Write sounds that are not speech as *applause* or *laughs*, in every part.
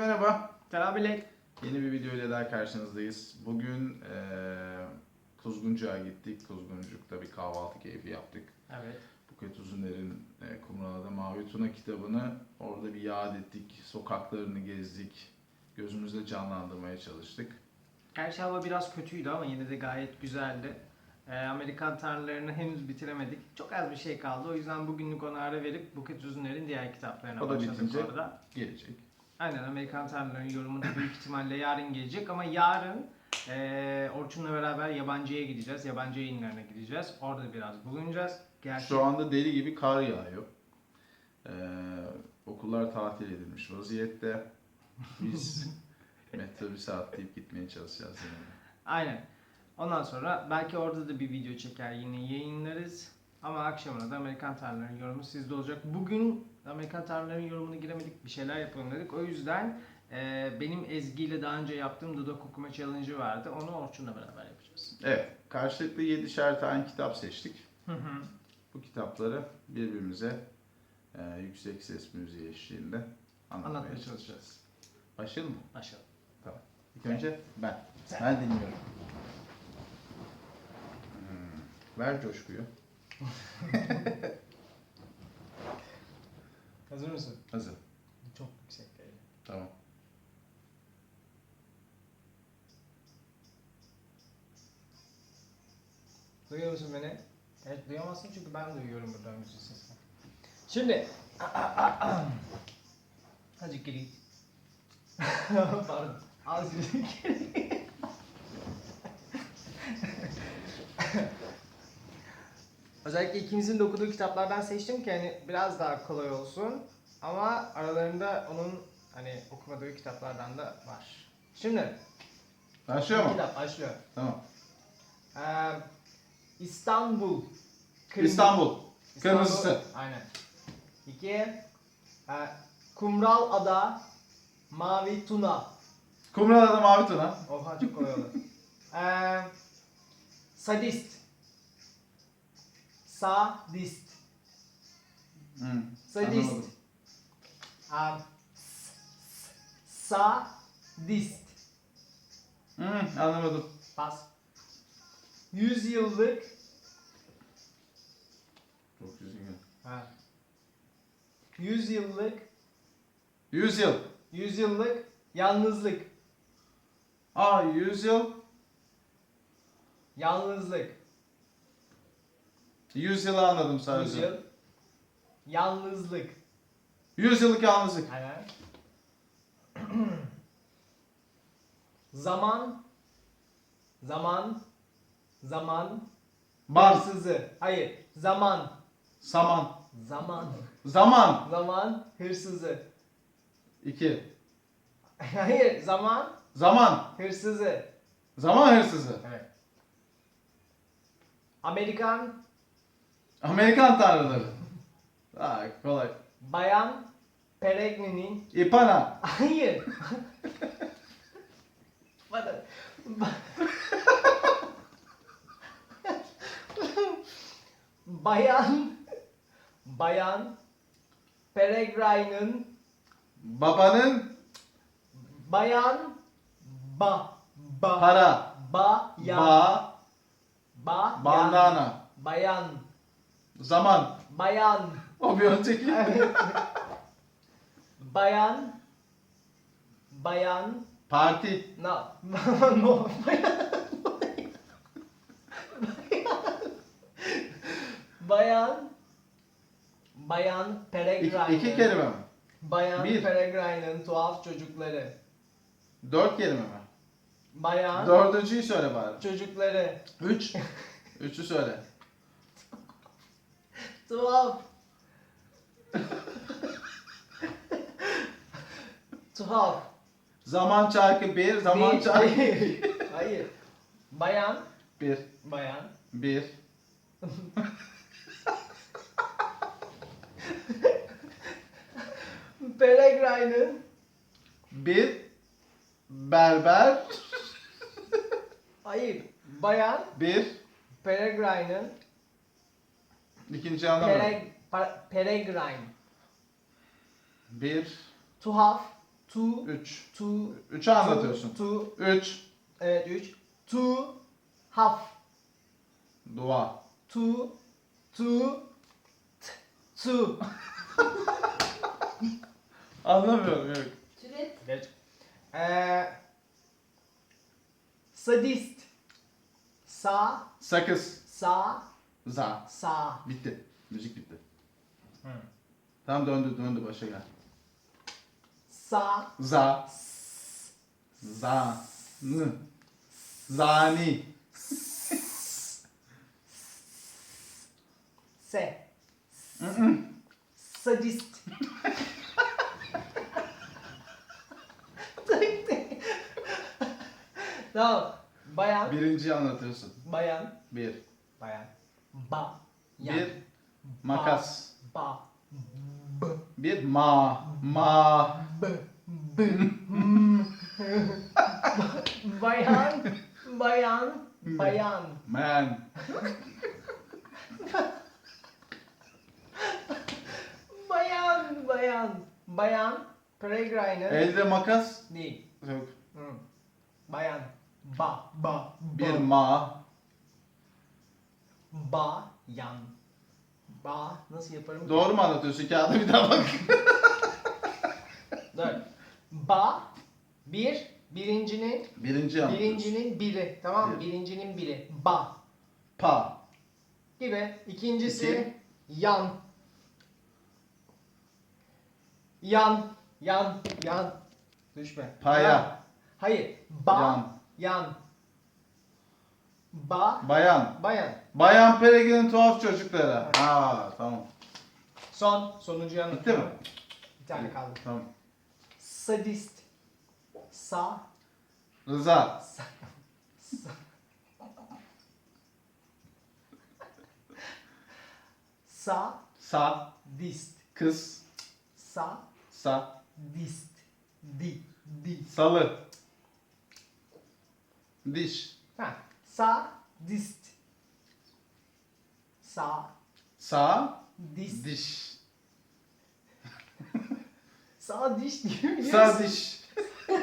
merhaba. Selam Bilek. Yeni bir video ile daha karşınızdayız. Bugün eee Kuzguncu'ya gittik. Kuzguncuk'ta bir kahvaltı keyfi yaptık. Evet. Buket Uzuner'in e, Kumrala'da Mavi Tuna kitabını orada bir yad ettik. Sokaklarını gezdik. Gözümüzde canlandırmaya çalıştık. Gerçi hava biraz kötüydü ama yine de gayet güzeldi. Ee, Amerikan tanrılarını henüz bitiremedik. Çok az bir şey kaldı. O yüzden bugünlük ona ara verip Buket Üzüner'in diğer kitaplarına O da başladık bitince- orada. Gelecek. Aynen Amerikan tanrılarının yorumu da büyük ihtimalle yarın gelecek ama yarın e, Orçun'la beraber yabancıya gideceğiz. Yabancı yayınlarına gideceğiz. Orada biraz bulunacağız. Gerçi Şu anda deli gibi kar yağıyor. Eee, okullar tatil edilmiş vaziyette. Biz *laughs* metrobüse atlayıp gitmeye çalışacağız de. Aynen. Ondan sonra belki orada da bir video çeker yine yayınlarız. Ama akşamına da Amerikan Tanrıların yorumu sizde olacak. Bugün Amerikan Tanrıların yorumunu giremedik. Bir şeyler yapalım dedik. O yüzden e, benim Ezgi ile daha önce yaptığım dudak okuma challenge'ı vardı. Onu Orçun'la beraber yapacağız. Evet, karşılıklı 7'şer tane kitap seçtik. Hı hı. Bu kitapları birbirimize e, yüksek ses müziği eşliğinde anlatmaya, Anlatmaya çalışacağız. çalışacağız. Başlayalım mı? Başlayalım. İlk önce ben. Sen. Ben dinliyorum. Hmm, Ver coşkuyu. *laughs* Hazır mısın? Hazır. Çok yüksek değil. Tamam. Duyuyor musun beni? Evet duyamazsın çünkü ben duyuyorum buradan müzik sesini. Şimdi *clears throat* Azıcık geri git. *laughs* Pardon. Azıcık geri *laughs* Özellikle ikimizin de okuduğu kitaplardan seçtim ki hani biraz daha kolay olsun. Ama aralarında onun hani okumadığı kitaplardan da var. Şimdi Başlıyor mu? kitap başlıyor. Tamam. Ee, İstanbul. Kırmızı- İstanbul. Kırmızısı. Aynen. İki. E, Kumral Ada. Mavi Tuna. Kumralada Mavi Tuna. Oha çok kolay oldu. *laughs* Ee, sadist. Sadist. Hmm, Sadist. anlamadım. Ee, s- s- sadist. Hmm, anlamadım. Pas. Yüz yıllık. Çok düzgün. Ha. Yüz yıllık. 100 yıl. Yüz yıllık yalnızlık. Aa 100 yıl. Yalnızlık. 100 yılı anladım 100 sadece. yıl. Yalnızlık. 100 yıllık yalnızlık. Aynen. zaman. Zaman. Zaman. Ban. Hırsızı. Hayır. Zaman. Saman. Zaman. Zaman. Zaman. Hırsızı. 2. *laughs* Hayır. Zaman. Zaman. Hırsızı. Zaman hırsızı. Evet. Amerikan. Amerikan tanrıları. Aa, kolay. Bayan. Peregrini. İpana. Hayır. *laughs* Bana. *laughs* Bayan Bayan Peregrine'ın Babanın Bayan Ba Ba para. Bayan Ba. Bayan Bandana. Bayan Zaman. Bayan O bir önceki. *laughs* Bayan Bayan Parti. No *laughs* No Bayan Bayan İki, Peregrine'ın iki kelime mi? Bayan Bir. Peregrine'ın tuhaf çocukları Dört kelime mi? Bayan Dördüncüyü söyle bari. çocukları Üç. Üçü söyle. Tuhaf Tuhaf Zaman çarkı bir, zaman Değil, çarkı. Hayır Bayan bir. Bayan Bir. Peregrine'ın Bir. Berber. Hayır Bayan Bir. Peregrine'ın İkinci anlamadım. Pereg, pa- Peregrine Bir. Tuhaf To. 3. To. 3'ü anlatıyorsun. To. 3. Evet 3. To. Half. Dua. To. To. t- To. *laughs* Anlamıyorum yok. Türet. Ee, sadist. Sa. Sakız. Sa. Za. Sa. Bitti. Müzik bitti. Hı. Tamam döndü döndü başa gel. Sa. Za. Za. N. Zani. Se. Sadist. tamam. Bayan. Birinciyi anlatıyorsun. Bayan. Bir. Bayan. Ba. Yan. Bir. Makas. Ba. Bir. Ma. Ma. B. B. *laughs* Bayan. Bayan. Bayan. Man. Bayan. Bayan. Bayan. Peregriner. Elde makas. Değil. Yok. Hı. Bayan. Ba. Ba. Bir ba. ma. Ba. Yan. Ba. Nasıl yaparım? Doğru mu anlatıyorsun? Kağıda bir daha bak. Dur. Ba. Bir. Birincinin. Birinci anlatıyorsun. Birincinin biri. Tamam mı? Bir. Birincinin biri. Ba. Pa. Gibi. İkincisi İki. yan. Yan. Yan. Yan. Düşme. Paya. Hayır. Ba. Yan. Yan. Ba. Bayan. Bayan. Bayan Peregrin'in tuhaf çocukları. Ha tamam. Son. Sonuncuyu Bitti anlatıyorum. mi? Bir tane kaldı. Tamam. Sadist. Sa. Rıza. Sa. sa. Sa. Sa. Dist. Kız. Sa. Sa. Dist. Di. Di. Salı. Diş. Ha. Sa. Dist. Sa. Sa. Dist. Diş. *laughs* Sağ diş diyor biliyor Sa musun? diş. *laughs*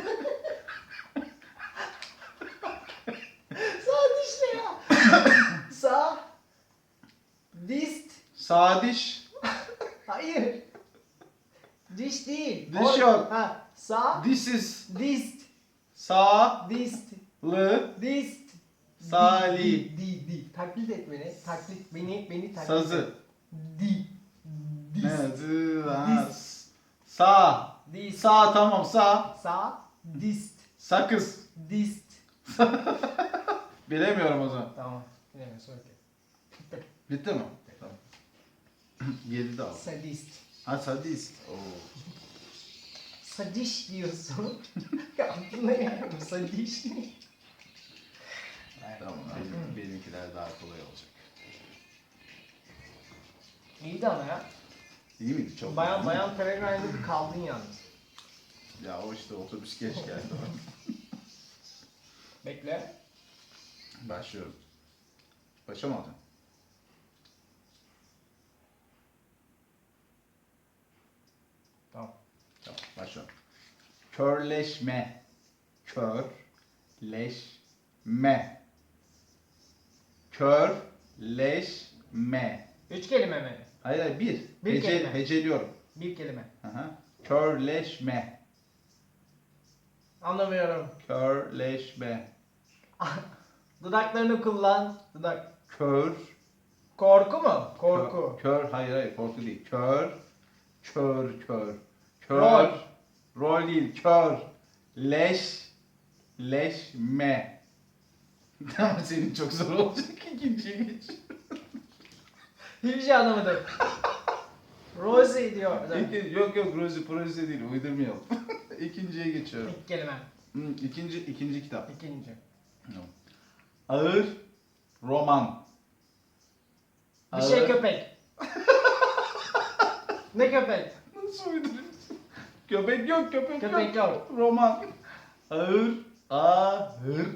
Sağ diş ne ya? *laughs* Sağ. Dist. Sağ diş. Hayır. Diş değil. Diş Or- yok. Ha. Sağ. Dişsiz. Dist. Sağ. Dist. Dist. Salih. Di, di, di. Taklit et beni. Taklit beni beni taklit. Sazı. Di. Dist. Ne? Zı. ha, s- Sağ. Dist. Sağ tamam sağ. Sağ. Dist. Sakız. Dist. *laughs* Bilemiyorum o zaman. Tamam. Bilemiyorsun okey. Bitti mi? Tamam. *laughs* Yedi de al. Sadist. Ha sadist. Oo. Sadiş diyorsun. *laughs* Aklına geldi. Sadiş? Tamam. Benim, benimkiler daha kolay olacak. İyiydi ama ya. İyi miydi? Çok Bayan iyi. bayan Peregrine'de bir kaldın yalnız. Ya o işte otobüs geç geldi. *laughs* Bekle. Başlıyorum. Başa mı? Tamam. Tamam başlıyorum. Körleşme. Körleşme. Körleşme. Üç kelime mi? Hayır hayır bir. Bir Hece, kelime. heceliyorum. Bir kelime. Aha. Körleşme. Anlamıyorum. Körleşme. *laughs* Dudaklarını kullan. Dudak. Kör. Korku mu? Korku. Kör, kör hayır hayır korku değil. Kör. Kör kör. Kör. Rol. Rol değil. Kör. Leş. Leşme. *laughs* Ama senin çok zor olacak ikinciye geç. *laughs* Hiçbir şey anlamadım. Rosie diyor. İki, yok yok proje proje değil uydurmayalım. *laughs* İkinciye geçiyorum. İlk kelime. Hı, ikinci ikinci kitap. İkinci. Tamam. Ağır roman. Bir şey Ağır- köpek. ne köpek? Nasıl uyduruyorsun? Köpek yok köpek, Köpek yok. Roman. Ağır. Ağır.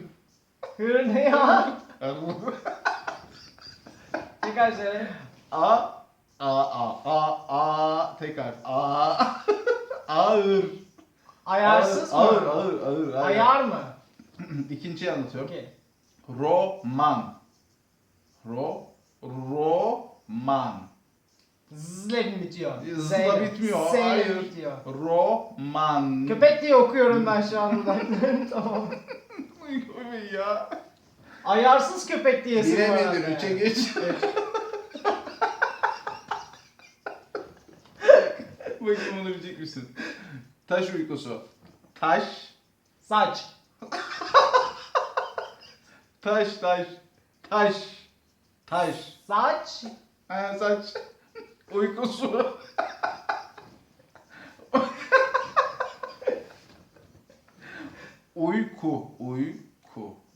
Hır ne ya? Tekrar söyle. A. A. A. A. A. Tekrar. A. *laughs* Ağır. Ayarsız ağır, mı? Ağır, ağır, ağır. ağır. Ayar mı? *clears throat* İkinciyi anlatıyorum. Okey. Roman. Ro, roman. Z'le mi bitiyor? Z'la bitmiyor, S'yle hayır. bitiyor. Roman. Köpek diye okuyorum ben şu anda. *laughs* tamam. Köpek ya. Ayarsız köpek diyesin arada Bilemedin, üçe yani. geç. *laughs* Bakayım bunu bilecek misin? Taş uykusu. Taş, Saç. taş, taş, taş, taş. Saç. Ha, saç. Uykusu. *laughs* uyku, uyku.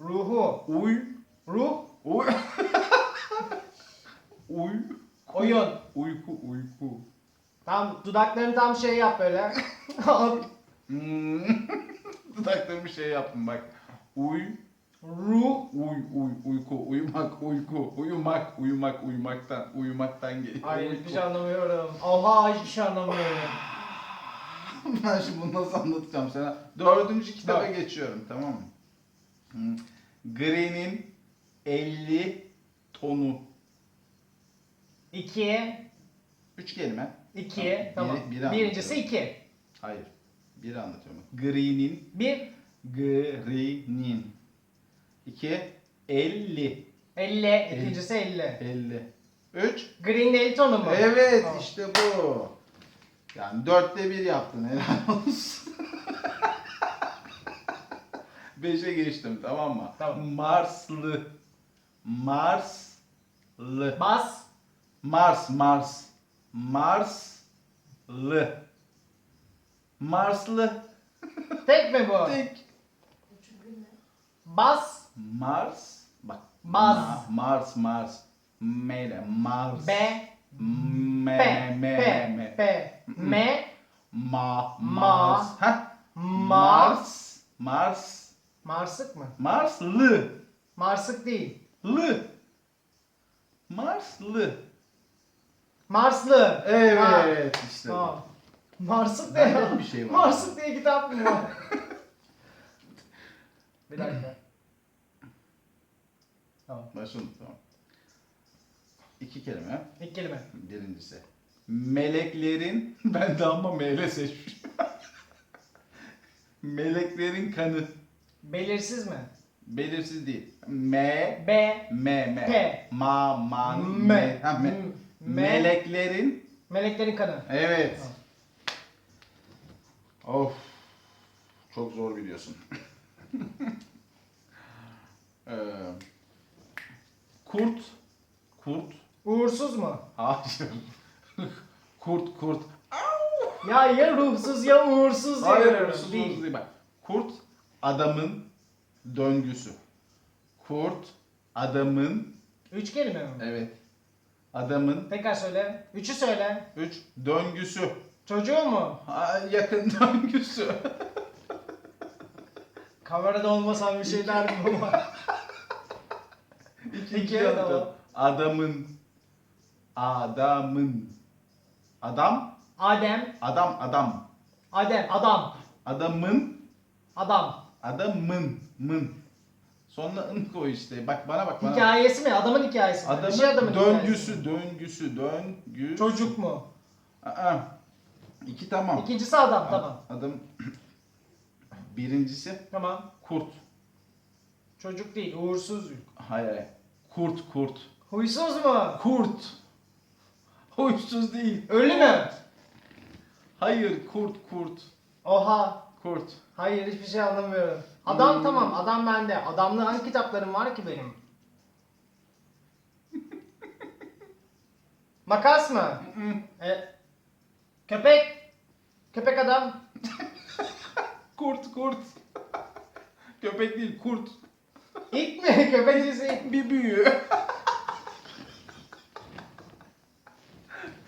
Ruhu. Uy, Ruh. uy. *laughs* uy. Oyun. Uyku, uyku. Tam dudaklarını tam şey yap böyle. *laughs* Hmm. *laughs* Dudaklarım bir şey yaptım bak. Uy, Ruh. uy, uy, uyku, uyumak, uyku, uyumak, uyumak, uyumaktan, uyumaktan geliyor. Uyku. hiçbir şey anlamıyorum. Oha hiçbir şey anlamıyorum. Ben şimdi bunu nasıl anlatacağım sana? Dördüncü kitaba geçiyorum tamam mı? Hmm. Green'in 50 tonu. İki. Üç kelime. iki. Tamam, Tamam. biri- biri Birincisi anlatıyorum. iki. Hayır. Biri anlatıyorum. Green'in Bir. Green'in. İki. 50. Elli. İkincisi elli. 50. Üç. Green el tonu mu? Evet Tamam. işte bu. Yani dörtte bir yaptın helal olsun. *laughs* Beşe geçtim tamam mı? Tamam. Marslı. Marslı. Bas. Mars, Mars. Marslı. Marslı. Tek mi bu? Tek. Bas. Mars. Bak. Maz. Ma- Mars, Mars. Mele. Mars. B. Me, P. me, P. me. P. Ma, Ma. Mars. Heh. Mars. Mars. Mars. Marsık mı? Marslı. Marsık değil. Lı. Marslı. Marslı. Evet Ha, işte. bu. Tamam. Marsık ne ya? bir şey var. Marsık diye kitap mı var? *laughs* bir dakika. Tamam. Başladım tamam. İki kelime. İlk kelime. Birincisi. Meleklerin, *laughs* ben de ama mele seçmişim. *laughs* Meleklerin kanı. Belirsiz mi? Belirsiz değil. M, B. M, M. P. Ma, man, M. me. Ha, me. M. Meleklerin, Meleklerin kanı. evet. Of. Çok zor biliyorsun. *laughs* ee, kurt, kurt, Uğursuz mu? hayır. *laughs* kurt, kurt. Ya ya ruhsuz ya uğursuz Hayır, diyorum. hırsız Değil. hırsız değil bak. Kurt adamın döngüsü. Kurt adamın Üç kelime mi? evet. Adamın Tekrar söyle. Üçü söyle. üç döngüsü. Çocuğu mu? Ha, yakın *laughs* döngüsü. Kamerada olmasam bir şey derdim ama. İkinci İki, anlatıyorum. Adamın adamın adam Adem. adam adam Adem. Adam. adamın Adam. Adamın mın sonuna ın koy işte bak bana bak bana Hikayesi mi? Adamın hikayesi mi? adamın Bir şey adamın hikayesi döngüsü döngüsü döngüsü Çocuk mu? Aa, iki tamam. İkincisi adam. Tamam. Adam *clears throat* birincisi Tamam. kurt. Çocuk değil. Uğursuz. Hayır hayır. Kurt kurt. Huysuz mu? Kurt. Huysuz değil. Ölü mü? Hayır kurt kurt. Oha. Kurt. Hayır hiçbir şey anlamıyorum. Adam Hmm. tamam. Adam bende. Adamlı hangi kitaplarım var ki benim? *laughs* Makas mı? E, köpek. Köpek adam. *laughs* Kurt kurt. *laughs* Köpek değil kurt. İlk mi? Köpek dizisi. Bir kurt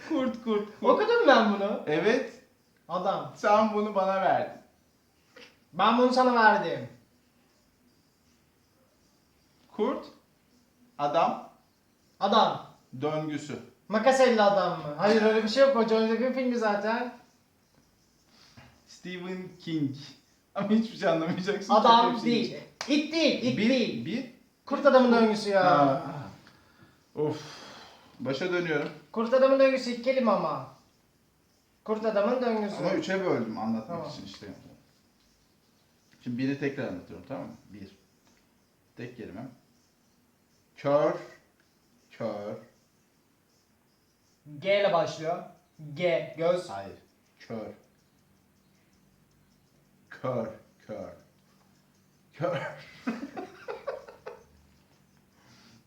kurt kurt. Okudum ben bunu. Evet. Adam. Sen bunu bana verdin. Ben bunu sana verdim. Kurt. Adam. Adam. Döngüsü. Makas elli adam mı? Hayır öyle bir şey yok. O Johnny Depp'in filmi zaten. Stephen King. Ama hiçbir şey anlamayacaksın. Adam Çok bir şey değil. İt değil, it Bir, değil. bir. Kurt adamın döngüsü ya. Ha. Of. Başa dönüyorum. Kurt adamın döngüsü ilk kelime ama. Kurt adamın döngüsü. Ama üçe böldüm anlatmak Tamam. için işte. Şimdi biri tekrar anlatıyorum tamam mı? Bir. Tek kelime. Kör. Kör. G ile başlıyor. G, göz. Hayır. Kör. Kör. Kör. Kör. *laughs*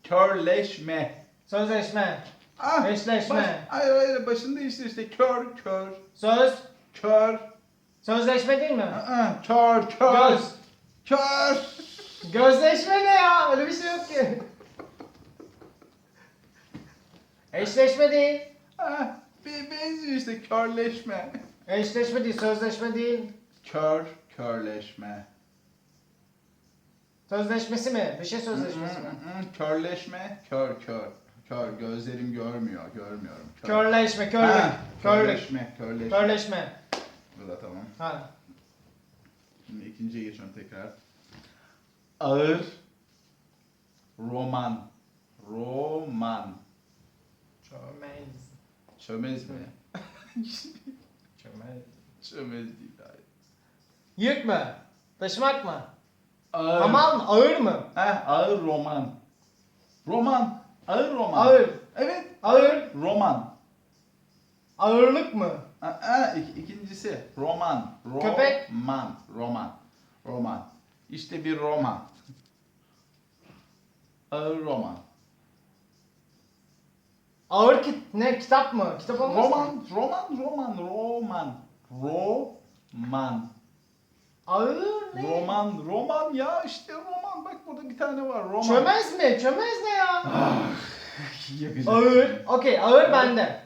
Körleşme. Sözleşme. Ah, Eşleşme. baş- hayır hayır başında işte işte kör kör. Söz. Kör. Sözleşme değil mi? Aa, kör kör. Göz. Kör. Gözleşme ne ya? Öyle bir şey yok ki. Eşleşme değil. Ah, bir benziyor işte körleşme. Eşleşme değil, sözleşme değil. Kör, körleşme. Sözleşmesi mi? Bir şey sözleşmesi mi? Hı, hı, Körleşme, kör kör. Kör, gözlerim görmüyor, görmüyorum. Kör. Körleşme, körlük. Ha, Körlük. Körleşme, körleşme. Körleşme. Bu da tamam. Ha. Şimdi ikinciye geçiyorum tekrar. Ağır. Roman. Roman. Çömez. Çömez mi? *laughs* Çömez. Çömez değil hayır. Yük mü? Taşımak mı? Ağır. Hamal mı? Ağır mı? Heh, ağır roman. Roman. Ağır roman. Ağır. Evet. Ağır. Roman. Ağırlık mı? Aa, ik- ikincisi roman. Roman. Köpek. Roman. Roman. İşte bir roman. Ağır roman. Ağır kit ne? Kitap mı? Kitap olmaz mı? Roman, roman, roman, roman. Roman. Ağır ne? Roman, roman ya işte roman. Bak burada bir tane var roman. Çömez mi? Çömez ne ya? *laughs* Yakacak. Ağır. Okey ağır bende.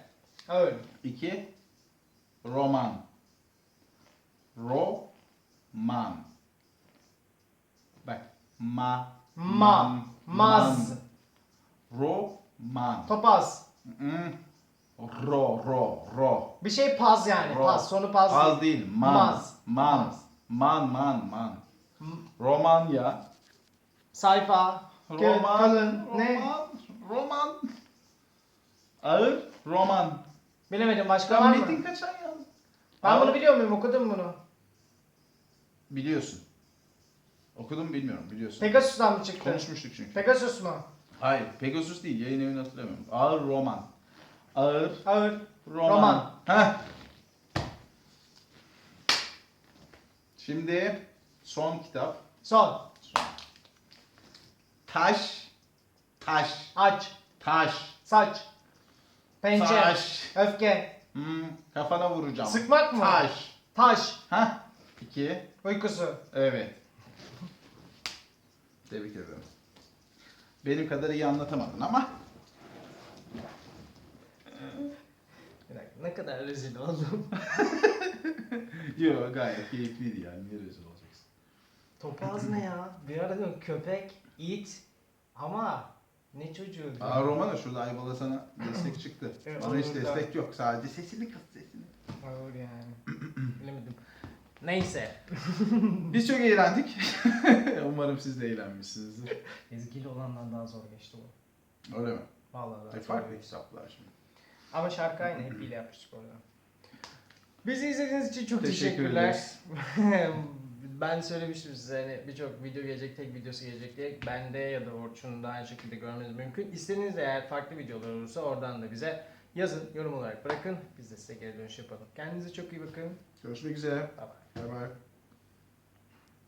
Ağır. İki. Roman. Roman. Bak. Ma. Ma. Maz. man. Roman. Topaz. Mm. Ro, ro, ro. Bir şey paz yani. Ro. Paz. Sonu paz. Az değil. Man. Maz. Man. Man, man, man. M- Roman ya. Sayfa. Roman. kalın. Roman. Ne? Roman. Ağır. Roman. Bilemedim. Başka var Sen mı? Metin Kaçan yazdın. Ben Ağır. bunu biliyor muyum? Okudum bunu. Biliyorsun. Okudum bilmiyorum biliyorsun. Pegasus'tan mı çıktı? Konuşmuştuk çünkü. Pegasus mu? Hayır, Pegasus değil. Yayın evini hatırlamıyorum. Ağır roman. Ağır Ağır. roman. Roman. Heh. Şimdi son kitap. Son. Son. Taş. Taş. Aç. Taş. Saç. Pençe. Taş. Öfke. Hmm, kafana vuracağım. Sıkmak mı? Taş. Taş. Heh. İki. Uykusu. Evet. Tebrik ederim. Benim kadar iyi anlatamadın ama Bir dakika, ne kadar rezil oldum. *laughs* Yo gayet keyifliydi yani. Niye rezil olacaksın? Topaz ne ya? Bir ara diyorum köpek, it ama ne çocuğu? Aa Romana şurada Ayvalı sana destek çıktı. *clears throat* Evet, Bana hiç olur da. destek yok. Sadece sesini kıs sesini. Ağır yani. *clears throat* Bilemedim. Neyse. *laughs* *laughs* Biz çok eğlendik. *laughs* Umarım siz de eğlenmişsinizdir. Ezgili olandan daha zor geçti bu. Öyle mi? Vallahi daha E, zor farklı geçti. hesaplar şimdi. Ama şarkı aynı. Hep *clears throat* hile yapmıştık orada. Bizi izlediğiniz için çok Teşekkür teşekkürler. ederiz. Ben söylemiştim size hani birçok video gelecek, tek videosu gelecek diye. Bende ya da Orçun'un da aynı şekilde görmeniz mümkün. İstediğiniz eğer farklı videolar olursa oradan da bize yazın, yorum olarak bırakın. Biz de size geri dönüş yapalım. Kendinize çok iyi bakın. Görüşmek üzere. Bye bye. Bye bye.